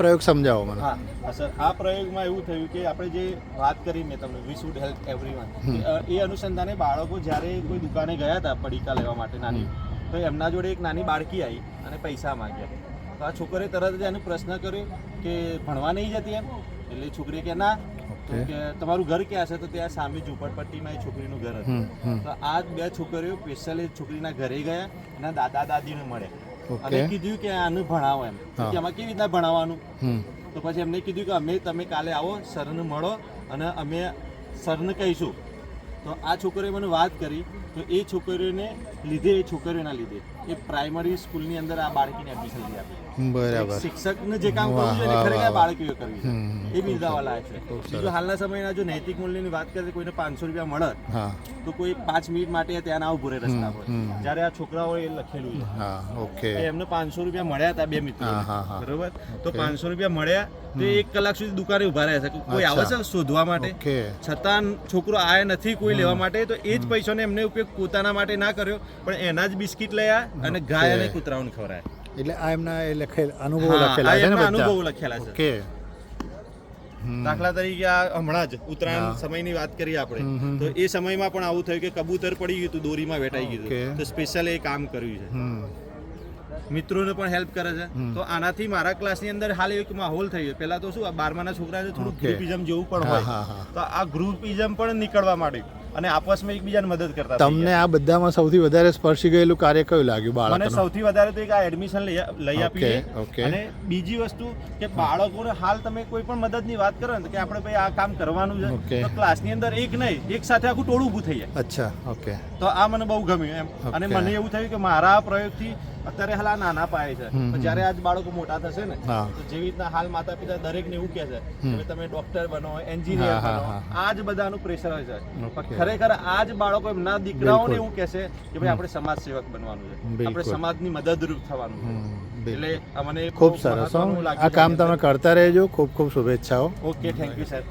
પ્રયોગ સમજાવો મને. હા સર આ પ્રયોગમાં એવું થયું કે આપણે જે વાત કરી મેં તમને વી શુડ હેલ્પ એવરીવન એ અનુસંધાને બાળકો જ્યારે કોઈ દુકાને ગયા હતા પડીકા લેવા માટે નાની તો એમના જોડે એક નાની બાળકી આવી અને પૈસા માંગ્યા. તો આ છોકરીએ તરત જ એનો પ્રશ્ન કર્યો કે ભણવા નહીં જતી એમ? એટલે છોકરી કે ના. તો કે તમારું ઘર ક્યાં છે? તો ત્યાં સામે ઝૂંપડપટ્ટીમાં એ છોકરીનું ઘર હતું. તો આ બે છોકરીઓ સ્પેશિયલી છોકરીના ઘરે ગયા એના દાદા દાદીને મળે ઓકે અને કીધું કે આનું ભણાવો એમ. કે આમાં કેવી રીતના ભણાવવાનું? તો પછી એમને કીધું કે અમે તમે કાલે આવો સરને મળો અને અમે સરને કહીશું. તો આ છોકરીએ મને વાત કરી તો એ છોકરીઓને લીધે એ છોકરીઓના લીધે. એ પ્રાઇમરી સ્કૂલની અંદર આ બાળકીને એડમિશન લઈ આપી. બરાબર. શિક્ષકને જે કામ કરવું છે ખરેખર બાળકીઓ કરવી એ બિરદાવા લાયક છે. બીજું હાલના સમયના જો નૈતિક મૂલ્યની વાત કરીએ કોઈને પાંચસો રૂપિયા મળે તો કોઈ પાંચ મિનિટ માટે ત્યાં ના ઊભો રહે રસ્તા પર. જ્યારે આ છોકરાઓ એ લખેલું છે. ઓકે. એમને પાંચસો રૂપિયા મળ્યા હતા બે મિત્રો. બરોબર? તો પાંચસો રૂપિયા મળ્યા તો એક કલાક સુધી દુકાને ઊભા રહ્યા છે. કોઈ આવે છે શોધવા માટે? છતાં છોકરો આયા નથી કોઈ લેવા માટે તો એ જ પૈસાનો એમને ઉપયોગ પોતાના માટે ના કર્યો પણ એના જ બિસ્કિટ લયા અને ગાય અને કૂતરાઓને ખવડાયા. એટલે આ એમના એ લખેલ અનુભવ લખેલા છે ને એમના લખેલા છે. દાખલા તરીકે આ હમણાં જ ઉત્તરાયણ. સમયની વાત કરીએ આપણે તો એ સમયમાં પણ આવું થયું કે કબૂતર પડી ગયું હતું દોરીમાં વેટાઈ ગયું તો સ્પેશિયલ એ કામ કર્યું છે. મિત્રોને પણ હેલ્પ કરે છે. તો આનાથી મારા ક્લાસની અંદર હાલ એક માહોલ થઈ ગયો. પહેલા તો શું આ બારમાના છોકરા છે થોડું ગ્રુપિઝમ જેવું પણ હોય. તો આ ગ્રુપિઝમ પણ નીકળવા માંડ્યું. અને આપસમાં એકબીજાને મદદ કરતા તમને આ બધામાં સૌથી વધારે સ્પર્શી ગયેલું કાર્ય કયું લાગ્યું ગયા. મને સૌથી વધારે તો એક આ એડમિશન લઈ Okay, છે. અને બીજી વસ્તુ કે બાળકોને હાલ તમે કોઈ પણ મદદની વાત કરો ને કે આપણે ભાઈ આ કામ કરવાનું છે તો ક્લાસની અંદર એક નહીં એક સાથે આખું ટોળું ઊભું થઈ જાય. અચ્છા ઓકે તો આ મને બહુ ગમ્યું એમ. અને મને એવું થયું કે મારા આ પ્રયોગથી અત્યારે હાલ આ નાના પાયે છે. જયારે પણ જ્યારે આજ બાળકો મોટા થશે ને તો જેવી રીતના હાલ માતા પિતા દરેક ને એવું કહે છે કે તમે ડોક્ટર બનો એન્જિનિયર બનો આ જ બધાનું પ્રેશર હોય છે. પણ ખરેખર આ જ બાળકો એમના દીકરાઓને. એવું કહેશે કે ભાઈ આપણે સમાજ સેવક બનવાનું છે. આપણે સમાજની મદદરૂપ થવાનું છે. એટલે આ મને ખૂબ સરસ આ કામ તમે કરતા રહેજો. ખૂબ ખૂબ શુભેચ્છાઓ. Okay thank you sir